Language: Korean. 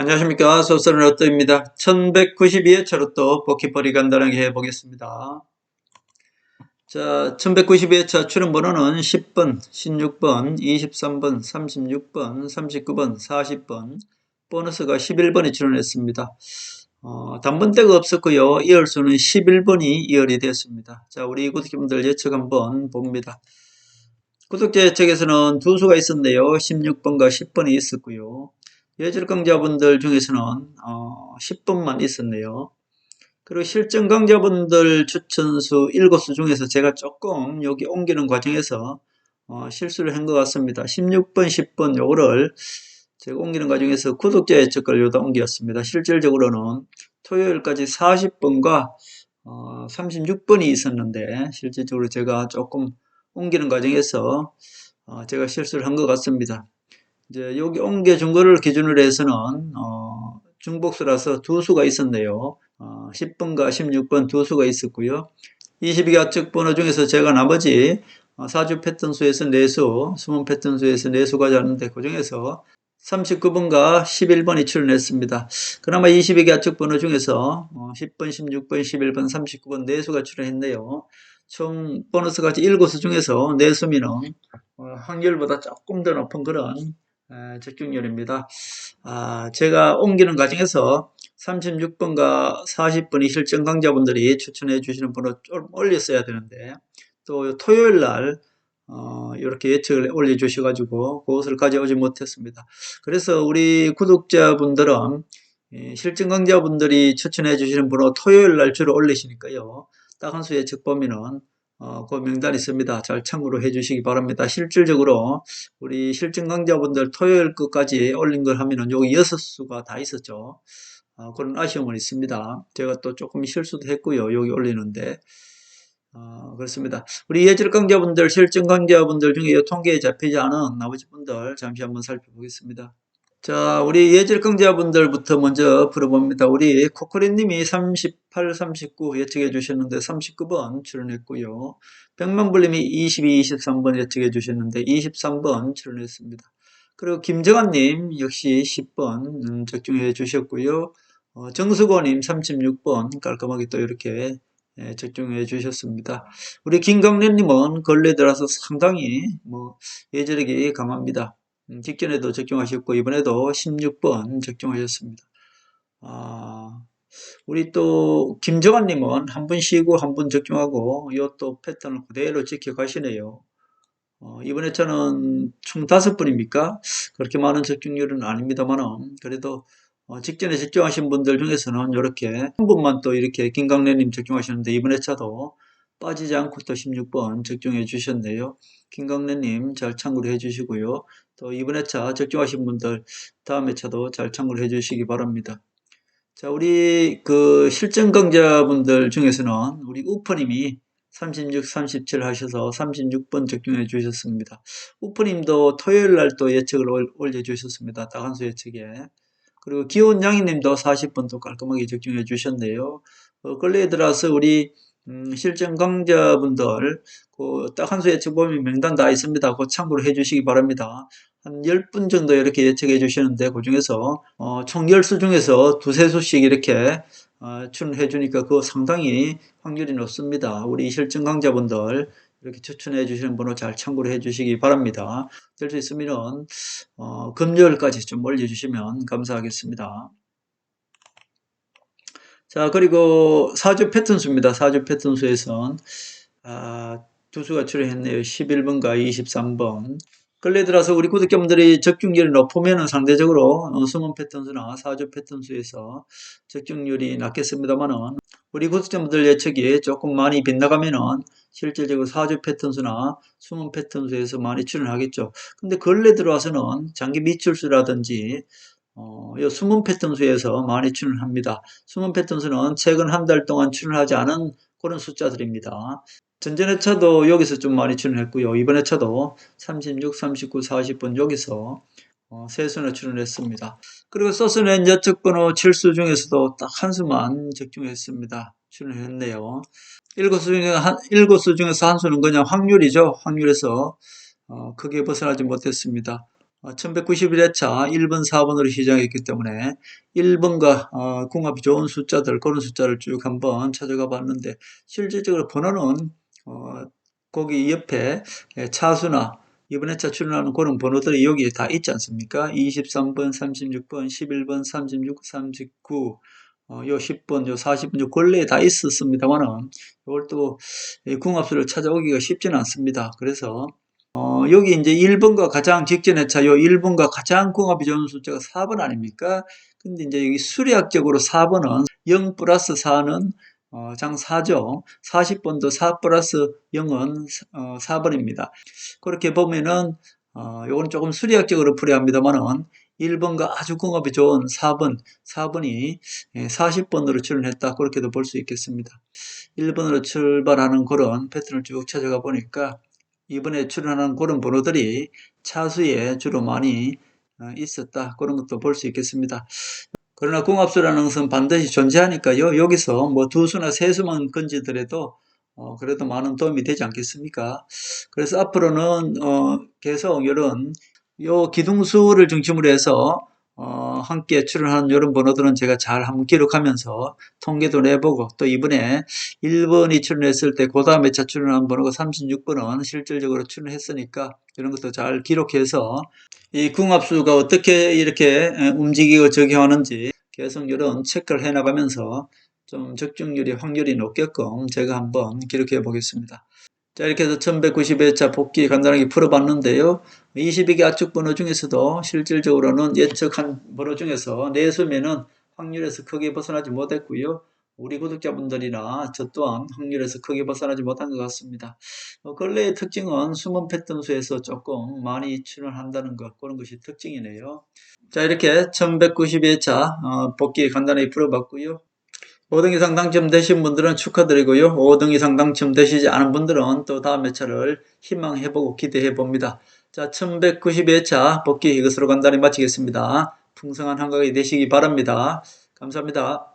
안녕하십니까. 소설은 어떠입니다. 1192회 차로 또 버킷벌이 간단하게 해보겠습니다. 자, 1192회 차 출연 번호는 10번, 16번, 23번, 36번, 39번, 40번, 보너스가 11번이 출연했습니다. 어, 단번대가 없었고요. 이열수는 11번이 이열이 됐습니다. 자, 우리 구독자분들 예측 한번 봅니다. 구독자 예측에서는 두 수가 있었네요. 16번과 10번이 있었고요. 예절 강자분들 중에서는 어, 10번만 있었네요. 그리고 실전 강자분들 추천수 7수 중에서 제가 조금 여기 옮기는 과정에서 어, 실수를 한 것 같습니다. 16번, 10번 요거를 제가 옮기는 과정에서 구독자 예측을 요다 옮겼습니다. 실질적으로는 토요일까지 40번과 어, 36번이 있었는데 실질적으로 제가 조금 옮기는 과정에서 어, 제가 실수를 한 것 같습니다. 이제 여기 옮겨준 거를 기준으로 해서는 어, 중복수라서 두 수가 있었네요. 어, 10번과 16번 두 수가 있었고요. 22가측 번호 중에서 제가 나머지 어, 사주 패턴 수에서 4수, 숨은 패턴 수에서 4수가 잤는데 그 중에서 39번과 11번이 출연했습니다. 그나마 22가측 번호 중에서 어, 10번, 16번, 11번, 39번 4수가 출연했네요. 총 보너스까지 7수 중에서 4수미는 어, 확률보다 조금 더 높은 그런 에, 적중률입니다. 아, 제가 옮기는 과정에서 36번과 40번이 실전 강자분들이 추천해 주시는 번호 좀 올렸어야 되는데 또 토요일 날 어, 이렇게 예측을 올려주셔가지고 그것을 가져오지 못했습니다. 그래서 우리 구독자분들은 이 실전 강자분들이 추천해 주시는 번호 토요일 날 주로 올리시니까요. 딱 한 수 예측 보면은 어, 그 명단 있습니다. 잘 참고로 해주시기 바랍니다. 실질적으로 우리 실전 강자분들 토요일 끝까지 올린 걸 하면은 여기 여섯 수가 다 있었죠. 어, 그런 아쉬움은 있습니다. 제가 또 조금 실수도 했고요. 여기 올리는데. 어, 그렇습니다. 우리 예절 강자분들, 실전 강자분들 중에 이 통계에 잡히지 않은 나머지 분들 잠시 한번 살펴보겠습니다. 자, 우리 예절 강자분들부터 먼저 풀어봅니다. 우리 코코리님이 38, 39 예측해 주셨는데 39번 출연했고요. 백만불님이 22, 23번 예측해 주셨는데 23번 출연했습니다. 그리고 김정환님 역시 10번 음, 적중해 주셨고요. 어, 정수고님 36번 깔끔하게 또 이렇게 예, 적중해 주셨습니다. 우리 김강래님은 근래 들어서 상당히 뭐 예절력이 강합니다. 음, 직전에도 적중하셨고 이번에도 16번 적중하셨습니다. 아, 우리 또 김정환님은 한번 쉬고 한번 적중하고 이또 패턴을 그대로 지켜가시네요. 어, 이번에 저는 총 다섯 번입니까? 그렇게 많은 적중률은 아닙니다만은 그래도 어, 직전에 적중하신 분들 중에서는 이렇게 한 분만 또 이렇게 김강래님 적중하셨는데 이번 회차도 빠지지 않고 또 16번 적중해 주셨네요. 김강래님 잘 참고를 해 주시고요. 또 이번 회차 적중하신 분들 다음 회차도 잘 참고를 해 주시기 바랍니다. 자, 우리 그 실전 강자분들 중에서는 우리 우퍼님이 36, 37 하셔서 36번 적중해 주셨습니다. 우퍼님도 토요일 날 또 예측을 올- 올려주셨습니다. 다한수 예측에. 그리고 기온 양이님도 40번 또 깔끔하게 적중해 주셨네요. 어, 근래에 들어서 우리 음, 실전 강자분들 그 딱 한 수 예측 보면 명단 다 있습니다. 그 참고로 해주시기 바랍니다. 한 10분 정도 이렇게 예측해 주시는데 그 중에서 어, 총 10수 중에서 두세 수씩 이렇게 어, 출연해 주니까 그거 상당히 확률이 높습니다. 우리 실전 강자분들 이렇게 추천해 주시는 번호 잘 참고로 해 주시기 바랍니다. 될 수 있으면 어, 금요일까지 좀 올려주시면 감사하겠습니다. 자, 그리고 사주 패턴수입니다. 사주 패턴수에선 아, 두 수가 출연했네요. 11번과 23번. 근래 들어서 우리 구독자분들이 적중률이 높으면 상대적으로 어, 숨은 패턴수나 사주 패턴수에서 적중률이 낮겠습니다만은 우리 구독자분들 예측이 조금 많이 빗나가면은 실질적으로 사주 패턴수나 숨은 패턴수에서 많이 출연하겠죠. 근데 근래 들어와서는 장기 미출수라든지 어, 이 숨은 패턴 수에서 많이 출연합니다. 숨은 패턴 수는 최근 한 달 동안 출연하지 않은 그런 숫자들입니다. 전전 회차도 여기서 좀 많이 출연했고요. 이번 회차도 36, 39, 40번 여기서 어, 세 수나 출연했습니다. 그리고 소스는 여측 번호 7수 중에서도 딱 한 수만 적중했습니다. 출연했네요. 일곱 수 중에 한, 일곱 수 중에서 한 수는 그냥 확률이죠. 확률에서 어, 크게 벗어나지 못했습니다. 1191회차 1번, 4번으로 시작했기 때문에 1번과 어, 궁합이 좋은 숫자들, 그런 숫자를 쭉 한번 찾아가 봤는데 실질적으로 번호는 어, 거기 옆에 예, 차수나 이번 회차 출연하는 그런 번호들이 여기에 다 있지 않습니까? 23번, 36번, 11번, 36, 39, 어, 요 10번, 요 40번, 요 근래에 다 있었습니다만은 이걸 또이 궁합수를 찾아오기가 쉽지는 않습니다. 그래서 어, 여기 이제 1번과 가장 직전의 차, 요 1번과 가장 궁합이 좋은 숫자가 4번 아닙니까? 근데 이제 여기 수리학적으로 4번은 0 플러스 4는 어, 장 4죠. 40번도 4 플러스 0은 어, 4번입니다. 그렇게 보면은 어, 요건 조금 수리학적으로 풀어야 합니다만은 1번과 아주 궁합이 좋은 4번, 4번이 40번으로 출연했다. 그렇게도 볼 수 있겠습니다. 1번으로 출발하는 그런 패턴을 쭉 찾아가 보니까 이번에 출연하는 그런 번호들이 차수에 주로 많이 어, 있었다. 그런 것도 볼 수 있겠습니다. 그러나 궁합수라는 것은 반드시 존재하니까요. 여기서 뭐 두 수나 세 수만 건지더라도 어, 그래도 많은 도움이 되지 않겠습니까? 그래서 앞으로는 어, 계속 이런 요 기둥수를 중심으로 해서 어, 함께 출연하는 이런 번호들은 제가 잘 한번 기록하면서 통계도 내보고 또 이번에 1번이 출연했을 때 그 다음에 차 출연한 번호가 36번은 실질적으로 출연했으니까 이런 것도 잘 기록해서 이 궁합수가 어떻게 이렇게 에, 움직이고 적용하는지 계속 이런 체크를 해 나가면서 좀 적중률이 확률이 높게끔 제가 한번 기록해 보겠습니다. 자 이렇게 해서 1190회차 복귀 간단하게 풀어봤는데요. 22개 압축 번호 중에서도 실질적으로는 예측한 번호 중에서 내수면은 확률에서 크게 벗어나지 못했고요. 우리 구독자분들이나 저 또한 확률에서 크게 벗어나지 못한 것 같습니다. 어, 근래의 특징은 숨은 패턴 수에서 조금 많이 출현한다는 것, 그런 것이 특징이네요. 자, 이렇게 1192회차 어, 복귀 간단하게 풀어봤고요. 5등 이상 당첨되신 분들은 축하드리고요. 5등 이상 당첨되시지 않은 분들은 또 다음 회차를 희망해보고 기대해봅니다. 자, 1192회차 복귀 이것으로 간단히 마치겠습니다. 풍성한 한가위 되시기 바랍니다. 감사합니다.